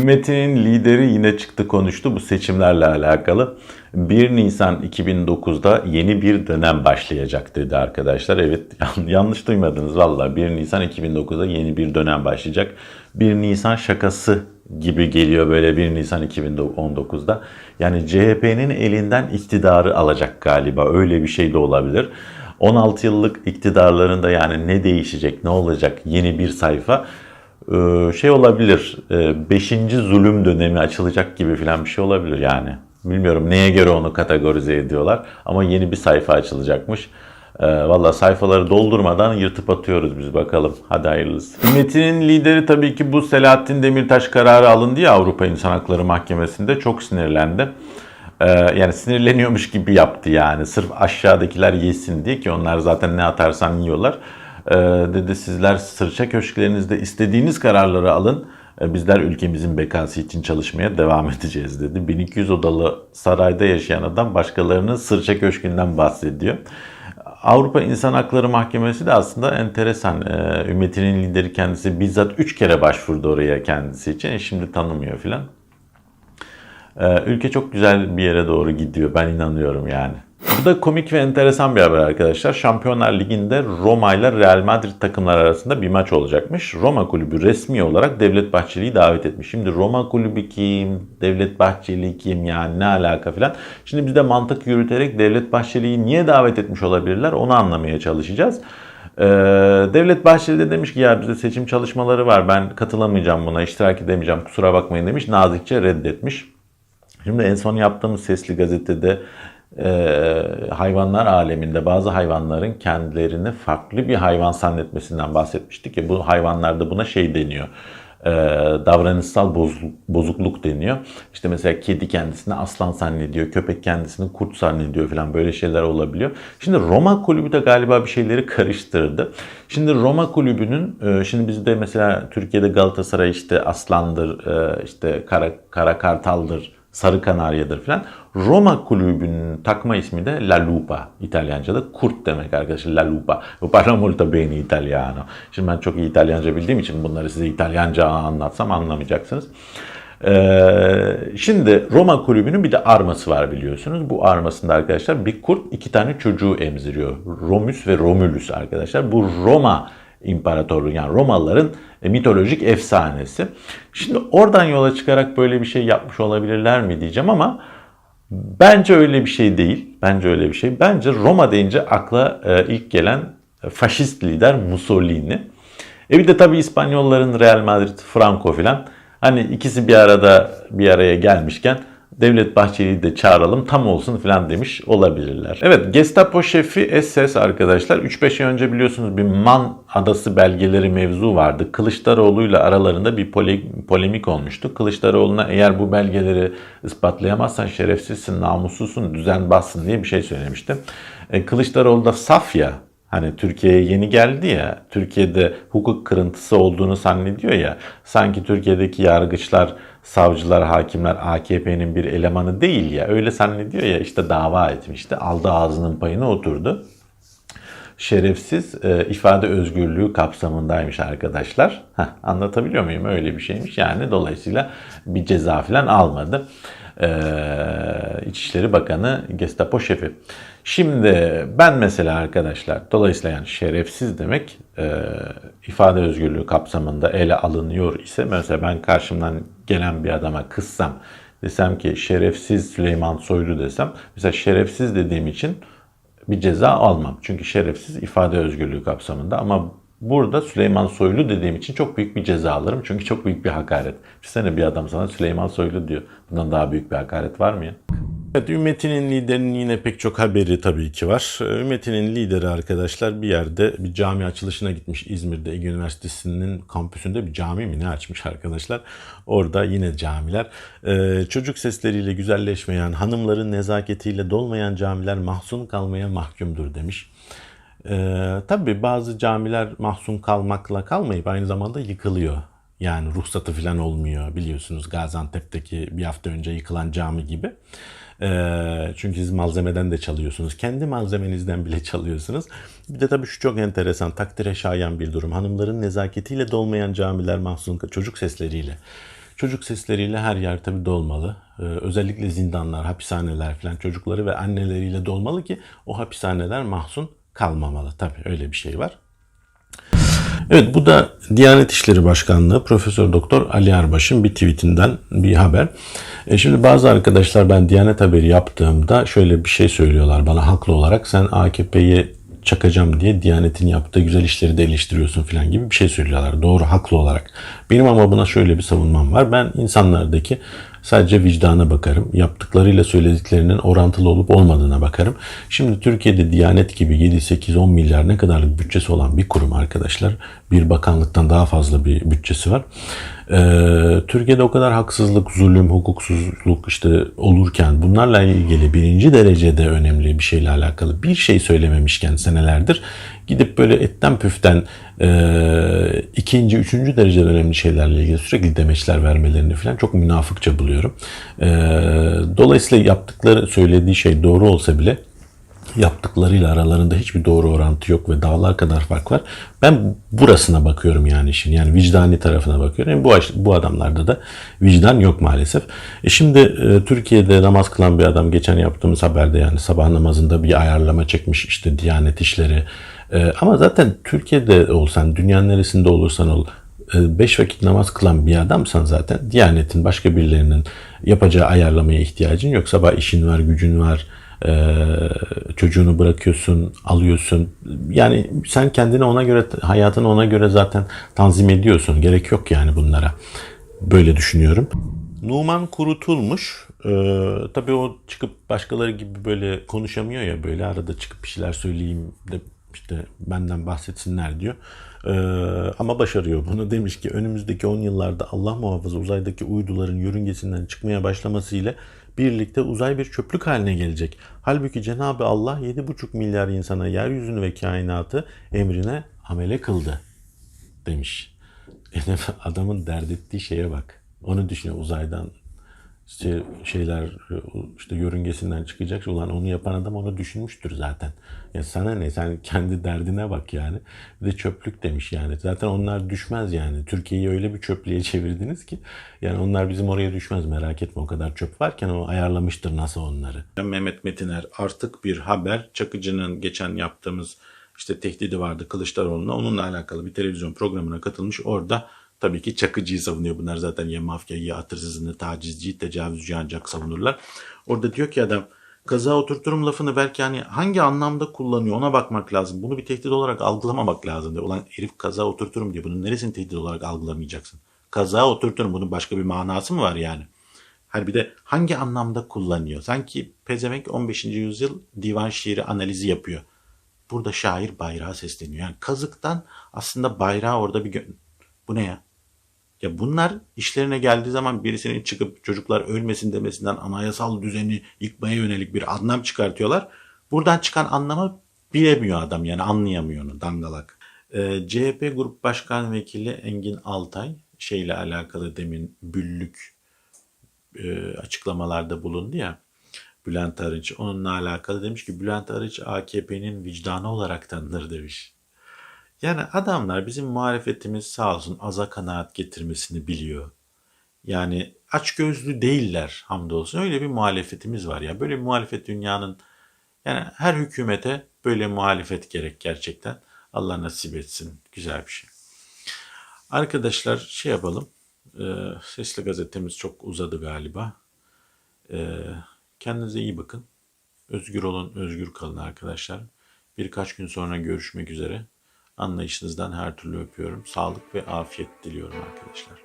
Hükümetinin lideri yine çıktı konuştu bu seçimlerle alakalı. 1 Nisan 2009'da yeni bir dönem başlayacak dedi arkadaşlar. Evet yan- yanlış duymadınız valla 1 Nisan 2009'da yeni bir dönem başlayacak. 1 Nisan şakası gibi geliyor böyle 1 Nisan 2019'da. Yani CHP'nin elinden iktidarı alacak galiba öyle bir şey de olabilir. 16 yıllık iktidarlarında yani ne değişecek, ne olacak yeni bir sayfa şey olabilir. 5. zulüm dönemi açılacak gibi falan bir şey olabilir yani. Bilmiyorum neye göre onu kategorize ediyorlar ama yeni bir sayfa açılacakmış. Ee, Valla sayfaları doldurmadan yırtıp atıyoruz biz bakalım. Hadi hayırlısı. Hükümetinin lideri tabii ki bu Selahattin Demirtaş kararı alındı ya Avrupa İnsan Hakları Mahkemesi'nde çok sinirlendi. Ee, yani sinirleniyormuş gibi yaptı yani. Sırf aşağıdakiler yesin diye ki onlar zaten ne atarsan yiyorlar. Ee, dedi sizler sırça köşklerinizde istediğiniz kararları alın. Ee, bizler ülkemizin bekası için çalışmaya devam edeceğiz dedi. 1200 odalı sarayda yaşayan adam başkalarının sırça köşkünden bahsediyor. Avrupa İnsan Hakları Mahkemesi de aslında enteresan. Ee, Ümmetinin lideri kendisi bizzat 3 kere başvurdu oraya kendisi için. E, şimdi tanımıyor filan. Ülke çok güzel bir yere doğru gidiyor. Ben inanıyorum yani. Bu da komik ve enteresan bir haber arkadaşlar. Şampiyonlar Ligi'nde Roma ile Real Madrid takımlar arasında bir maç olacakmış. Roma kulübü resmi olarak Devlet Bahçeli'yi davet etmiş. Şimdi Roma kulübü kim? Devlet Bahçeli kim? Yani ne alaka filan. Şimdi biz de mantık yürüterek Devlet Bahçeli'yi niye davet etmiş olabilirler onu anlamaya çalışacağız. Ee, Devlet Bahçeli de demiş ki ya bizde seçim çalışmaları var ben katılamayacağım buna iştirak edemeyeceğim kusura bakmayın demiş. Nazikçe reddetmiş. Şimdi en son yaptığımız Sesli Gazete'de e, hayvanlar aleminde bazı hayvanların kendilerini farklı bir hayvan zannetmesinden bahsetmiştik ya bu hayvanlarda buna şey deniyor. E, davranışsal bozuk- bozukluk deniyor. İşte mesela kedi kendisini aslan zannediyor, köpek kendisini kurt zannediyor falan böyle şeyler olabiliyor. Şimdi Roma kulübü de galiba bir şeyleri karıştırdı. Şimdi Roma kulübünün, e, şimdi bizde mesela Türkiye'de Galatasaray işte aslandır, e, işte kara, kara kartaldır, sarı kanaryadır falan. Roma kulübünün takma ismi de La Lupa. İtalyanca'da kurt demek arkadaşlar. La Lupa. Parlo molto bene italiano. Şimdi ben çok iyi İtalyanca bildiğim için bunları size İtalyanca anlatsam anlamayacaksınız. Ee, şimdi Roma kulübünün bir de arması var biliyorsunuz. Bu armasında arkadaşlar bir kurt iki tane çocuğu emziriyor. Romulus ve Romulus arkadaşlar. Bu Roma İmparatorluğu yani Romalıların e, mitolojik efsanesi. Şimdi oradan yola çıkarak böyle bir şey yapmış olabilirler mi diyeceğim ama bence öyle bir şey değil. Bence öyle bir şey. Bence Roma deyince akla e, ilk gelen faşist lider Mussolini. E bir de tabii İspanyolların Real Madrid, Franco filan. Hani ikisi bir arada bir araya gelmişken Devlet Bahçeli'yi de çağıralım tam olsun filan demiş olabilirler. Evet Gestapo şefi SS arkadaşlar 3-5 ay önce biliyorsunuz bir Man Adası belgeleri mevzu vardı. Kılıçdaroğlu'yla aralarında bir pole- polemik olmuştu. Kılıçdaroğlu'na eğer bu belgeleri ispatlayamazsan şerefsizsin, namussuzsun, düzenbazsın diye bir şey söylemişti. E, Kılıçdaroğlu da saf ya Hani Türkiye'ye yeni geldi ya, Türkiye'de hukuk kırıntısı olduğunu zannediyor ya, sanki Türkiye'deki yargıçlar, savcılar, hakimler AKP'nin bir elemanı değil ya, öyle zannediyor ya işte dava etmişti, aldı ağzının payına oturdu. Şerefsiz e, ifade özgürlüğü kapsamındaymış arkadaşlar. Heh, anlatabiliyor muyum? Öyle bir şeymiş yani. Dolayısıyla bir ceza falan almadı. Ee, İçişleri Bakanı Gestapo şefi. Şimdi ben mesela arkadaşlar dolayısıyla yani şerefsiz demek e, ifade özgürlüğü kapsamında ele alınıyor ise mesela ben karşımdan gelen bir adama kızsam desem ki şerefsiz Süleyman Soylu desem mesela şerefsiz dediğim için bir ceza almam. Çünkü şerefsiz ifade özgürlüğü kapsamında ama burada Süleyman Soylu dediğim için çok büyük bir ceza alırım. Çünkü çok büyük bir hakaret. Düşünsene bir adam sana Süleyman Soylu diyor. Bundan daha büyük bir hakaret var mı ya? Evet, Ümmetinin liderinin yine pek çok haberi tabii ki var. Ee, Ümmetinin lideri arkadaşlar bir yerde bir cami açılışına gitmiş İzmir'de Ege Üniversitesi'nin kampüsünde bir cami mi ne açmış arkadaşlar. Orada yine camiler. Ee, çocuk sesleriyle güzelleşmeyen, hanımların nezaketiyle dolmayan camiler mahzun kalmaya mahkumdur demiş. Ee, tabii bazı camiler mahzun kalmakla kalmayıp aynı zamanda yıkılıyor. Yani ruhsatı falan olmuyor biliyorsunuz Gaziantep'teki bir hafta önce yıkılan cami gibi. Ee, çünkü siz malzemeden de çalıyorsunuz. Kendi malzemenizden bile çalıyorsunuz. Bir de tabii şu çok enteresan, takdire şayan bir durum. Hanımların nezaketiyle dolmayan camiler mahzun, çocuk sesleriyle. Çocuk sesleriyle her yer tabii dolmalı. Ee, özellikle zindanlar, hapishaneler falan çocukları ve anneleriyle dolmalı ki o hapishaneler mahzun kalmamalı. Tabii öyle bir şey var. Evet bu da Diyanet İşleri Başkanlığı Profesör Doktor Ali Erbaş'ın bir tweetinden bir haber. E şimdi bazı arkadaşlar ben Diyanet haberi yaptığımda şöyle bir şey söylüyorlar bana haklı olarak sen AKP'ye çakacağım diye Diyanet'in yaptığı güzel işleri de eleştiriyorsun falan gibi bir şey söylüyorlar. Doğru haklı olarak. Benim ama buna şöyle bir savunmam var. Ben insanlardaki sadece vicdana bakarım. Yaptıklarıyla söylediklerinin orantılı olup olmadığına bakarım. Şimdi Türkiye'de Diyanet gibi 7, 8, 10 milyar ne kadarlık bütçesi olan bir kurum arkadaşlar. Bir bakanlıktan daha fazla bir bütçesi var. Ee, Türkiye'de o kadar haksızlık, zulüm, hukuksuzluk işte olurken bunlarla ilgili birinci derecede önemli bir şeyle alakalı bir şey söylememişken senelerdir gidip böyle etten püften e, ikinci, üçüncü derecede önemli şeylerle ilgili sürekli demeçler vermelerini falan çok münafıkça buluyorum. E, dolayısıyla yaptıkları, söylediği şey doğru olsa bile yaptıklarıyla aralarında hiçbir doğru orantı yok ve dağlar kadar fark var. Ben burasına bakıyorum yani işin. Yani vicdani tarafına bakıyorum. Yani bu, bu adamlarda da vicdan yok maalesef. E şimdi e, Türkiye'de namaz kılan bir adam geçen yaptığımız haberde yani sabah namazında bir ayarlama çekmiş işte Diyanet işleri. E, ama zaten Türkiye'de olsan, dünyanın neresinde olursan ol, e, beş vakit namaz kılan bir adamsan zaten Diyanet'in başka birilerinin yapacağı ayarlamaya ihtiyacın yok. Sabah işin var, gücün var, ee, çocuğunu bırakıyorsun, alıyorsun. Yani sen kendini ona göre, hayatını ona göre zaten tanzim ediyorsun. Gerek yok yani bunlara. Böyle düşünüyorum. Numan kurutulmuş. Ee, tabii o çıkıp başkaları gibi böyle konuşamıyor ya böyle arada çıkıp bir şeyler söyleyeyim de işte benden bahsetsinler diyor. Ee, ama başarıyor bunu. Demiş ki önümüzdeki 10 yıllarda Allah muhafaza uzaydaki uyduların yörüngesinden çıkmaya başlaması ile birlikte uzay bir çöplük haline gelecek. Halbuki Cenab-ı Allah 7,5 milyar insana yeryüzünü ve kainatı emrine amele kıldı demiş. Adamın dert ettiği şeye bak. Onu düşünüyor uzaydan şeyler işte yörüngesinden çıkacak. Ulan onu yapan adam onu düşünmüştür zaten. Ya sana ne sen kendi derdine bak yani. Bir de çöplük demiş yani. Zaten onlar düşmez yani. Türkiye'yi öyle bir çöplüğe çevirdiniz ki. Yani onlar bizim oraya düşmez merak etme. O kadar çöp varken o ayarlamıştır nasıl onları. Mehmet Metiner artık bir haber. Çakıcı'nın geçen yaptığımız işte tehdidi vardı Kılıçdaroğlu'na. Onunla alakalı bir televizyon programına katılmış. Orada Tabii ki Çakıcı'yı savunuyor. Bunlar zaten ya mafya ya atırsızını, tacizci, tecavüzcü ancak savunurlar. Orada diyor ki adam kaza oturturum lafını belki hani hangi anlamda kullanıyor ona bakmak lazım. Bunu bir tehdit olarak algılamamak lazım diyor. Ulan herif kaza oturturum diyor. Bunun neresini tehdit olarak algılamayacaksın? Kaza oturturum. Bunun başka bir manası mı var yani? Her bir de hangi anlamda kullanıyor? Sanki pezevenk 15. yüzyıl divan şiiri analizi yapıyor. Burada şair bayrağı sesleniyor. Yani kazıktan aslında bayrağı orada bir... Bu ne ya? Ya bunlar işlerine geldiği zaman birisinin çıkıp çocuklar ölmesin demesinden anayasal düzeni yıkmaya yönelik bir anlam çıkartıyorlar. Buradan çıkan anlamı bilemiyor adam yani anlayamıyor onu dangalak. Ee, CHP Grup Başkan Vekili Engin Altay şeyle alakalı demin büllük e, açıklamalarda bulundu ya. Bülent Arınç onunla alakalı demiş ki Bülent Arınç AKP'nin vicdanı olarak tanınır demiş. Yani adamlar bizim muhalefetimiz sağ olsun aza kanaat getirmesini biliyor. Yani aç gözlü değiller hamdolsun. Öyle bir muhalefetimiz var ya. Böyle bir muhalefet dünyanın yani her hükümete böyle muhalefet gerek gerçekten. Allah nasip etsin. Güzel bir şey. Arkadaşlar şey yapalım. Ee, Sesli gazetemiz çok uzadı galiba. Ee, kendinize iyi bakın. Özgür olun, özgür kalın arkadaşlar. Birkaç gün sonra görüşmek üzere. Anlayışınızdan her türlü öpüyorum. Sağlık ve afiyet diliyorum arkadaşlar.